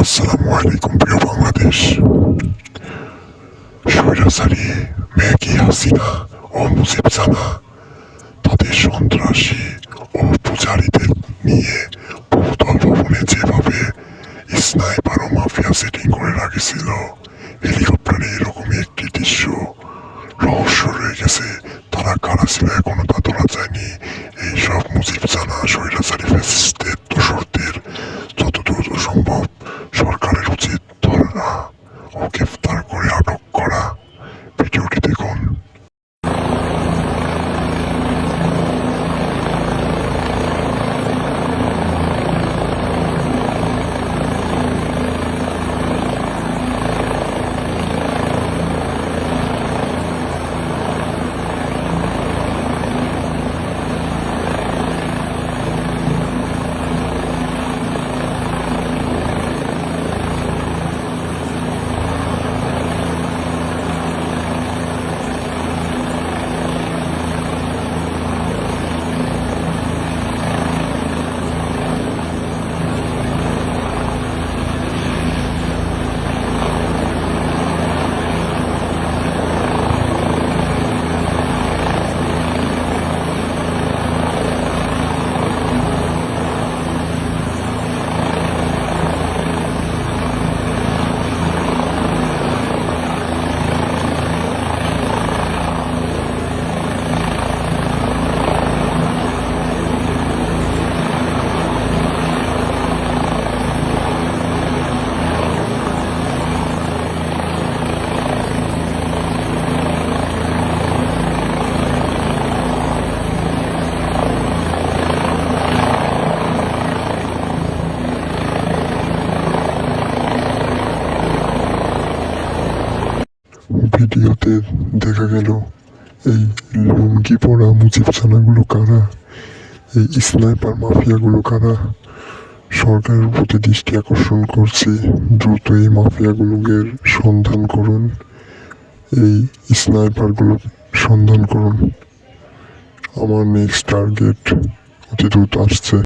আসসালামু আলাইকুম প্রিয় বাংলাদেশ। স্বৈরাচারী ম্যাগি হাসিনা ও মুজিব জানা তাদের সন্ত্রাসী ও পূজারীদের নিয়ে বহুতল ভবনে যেভাবে স্নাইপার ও মাফিয়া সেটিং করে রাখেছিল, হেলিকপ্টারে এরকমই একটি দৃশ্য, রহস্য রয়ে গেছে। তারা কারা ছিল এখনও তা তোলা যায়নি। এইসব মুজিব জানা স্বৈরাচারী ফ্যাসিস্টদের ও ভিডিওতে দেখা গেল এই লুঙ্গি পরা মুজিব ছানাগুলো কারা? এই স্নাইপার মাফিয়াগুলো কারা? সরকারের প্রতি দৃষ্টি আকর্ষণ করছি। দ্রুত এই মাফিয়াগুলোকে সন্ধান করুন। এই স্নাইপারগুলো সন্ধান করুন। আমার নেক্সট টার্গেট অতি দ্রুত আসছে।